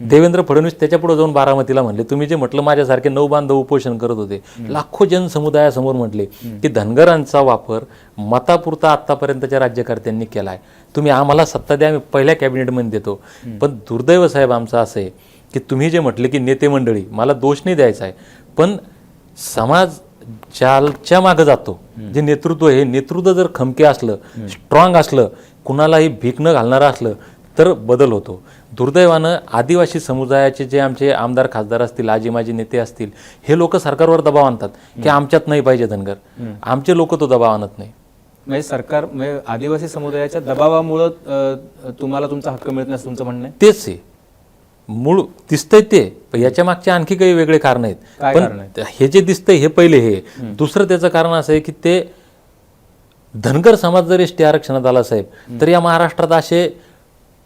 देवेंद्र फडणवीस त्याच्या पुढे जाऊन बारामतीला म्हणले तुम्ही जे म्हटलं माझ्यासारखे नऊ बांधव उपोषण करत होते लाखो जनसमुदायासमोर म्हटले की धनगरांचा वापर मतापुरता आतापर्यंतच्या राज्यकर्त्यांनी केलाय. तुम्ही आम्हाला सत्ता द्या आम्ही पहिल्या कॅबिनेटमध्ये देतो. पण दुर्दैव साहेब आमचं असं आहे की तुम्ही जे म्हटले की नेते मंडळी मला दोष नाही द्यायचा आहे पण समाज ज्याच्या मागं जातो जे नेतृत्व आहे हे नेतृत्व जर खमके असलं स्ट्रॉंग असलं कुणालाही भीक न घालणारं असलं तर बदल होतो. दुर्दैवानं आदिवासी समुदायाचे जे आमचे आमदार खासदार असतील आजी माजी नेते असतील हे लोक सरकारवर दबाव आणतात की आमच्यात नाही पाहिजे धनगर. आमचे लोक तो दबाव आणत नाही. म्हणजे सरकार म्हणजे आदिवासी समुदायाच्या दबावामुळं तुम्हाला तुमचा हक्क मिळत नाही तुमचं म्हणणं आहे? तेच आहे. मूळ दिसतंय ते पण याच्या मागचे आणखी काही वेगळे कारण आहेत. पण? हे जे दिसतंय हे पहिले हे. दुसरं त्याचं कारण असं आहे की ते धनगर समाज जर एस टी आरक्षणात आला साहेब तर या महाराष्ट्रात असे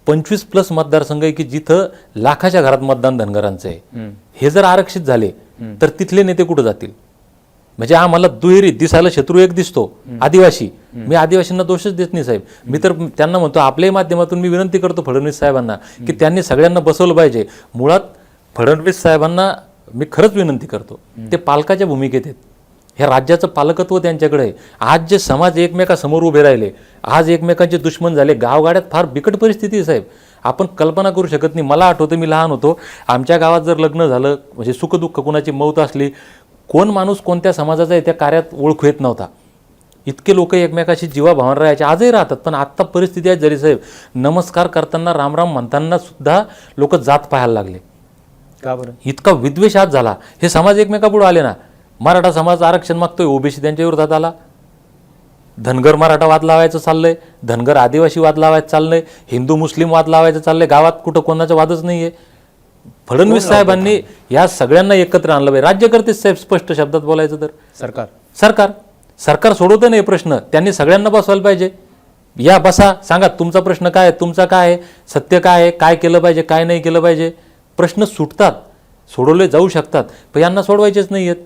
पंचवीस प्लस मतदारसंघ आहे की जिथं लाखाच्या घरात मतदान धनगरांचं आहे. हे जर आरक्षित झाले तर तिथले नेते कुठं जातील? म्हणजे आम्हाला दुहेरी दिसायला शत्रू एक दिसतो आदिवासी. मी आदिवासींना दोषच देत नाही साहेब. मी तर त्यांना म्हणतो आपल्याही माध्यमातून मी विनंती करतो फडणवीस साहेबांना की त्यांनी सगळ्यांना बसवलं पाहिजे. मुळात फडणवीस साहेबांना मी खरंच विनंती करतो. ते पालकाच्या भूमिकेत आहेत. हे राज्याचं पालकत्व त्यांच्याकडे आहे. आज जे समाज एकमेकासमोर उभे राहिले आज एकमेकांचे दुश्मन झाले गावगाड्यात फार बिकट परिस्थिती आहे साहेब. आपण कल्पना करू शकत नाही. मला आठवतं मी लहान होतो. आमच्या गावात जर लग्न झालं म्हणजे सुखदुःख कुणाची मौत असली कोण माणूस कोणत्या समाजाचा आहे त्या कार्यात ओळखू येत नव्हता. इतके लोक एकमेकाशी जीवाभावानं राहायचे आजही राहतात. पण आत्ता परिस्थिती आहे जरी साहेब. नमस्कार करताना रामराम म्हणताना सुद्धा लोक जात पाहायला लागले. का बरं? इतका विद्वेष आज झाला. हे समाज एकमेकापुढे आले ना. मराठा समाज आरक्षण मागतोय ओबीसी त्यांच्या विरोधात आला. धनगर मराठा वाद लावायचं चाललंय धनगर आदिवासी वाद लावायचं चाललंय हिंदू मुस्लिम वाद लावायचं चाललंय गावात कुठं कोणाचा वादच नाहीये. फडणवीस साहेबांनी या सगळ्यांना एकत्र आणलं पाहिजे. राज्यकर्तेच साहेब स्पष्ट शब्दात बोलायचं तर. सरकार. सरकार. सरकार सोडवतं नाही प्रश्न. त्यांनी सगळ्यांना बसवायला पाहिजे. या बसा. सांगा तुमचा प्रश्न काय आहे? तुमचा काय आहे? सत्य काय आहे? काय केलं पाहिजे? काय नाही केलं पाहिजे? प्रश्न सुटतात. सोडवले जाऊ शकतात. पण यांना सोडवायचेच नाही आहेत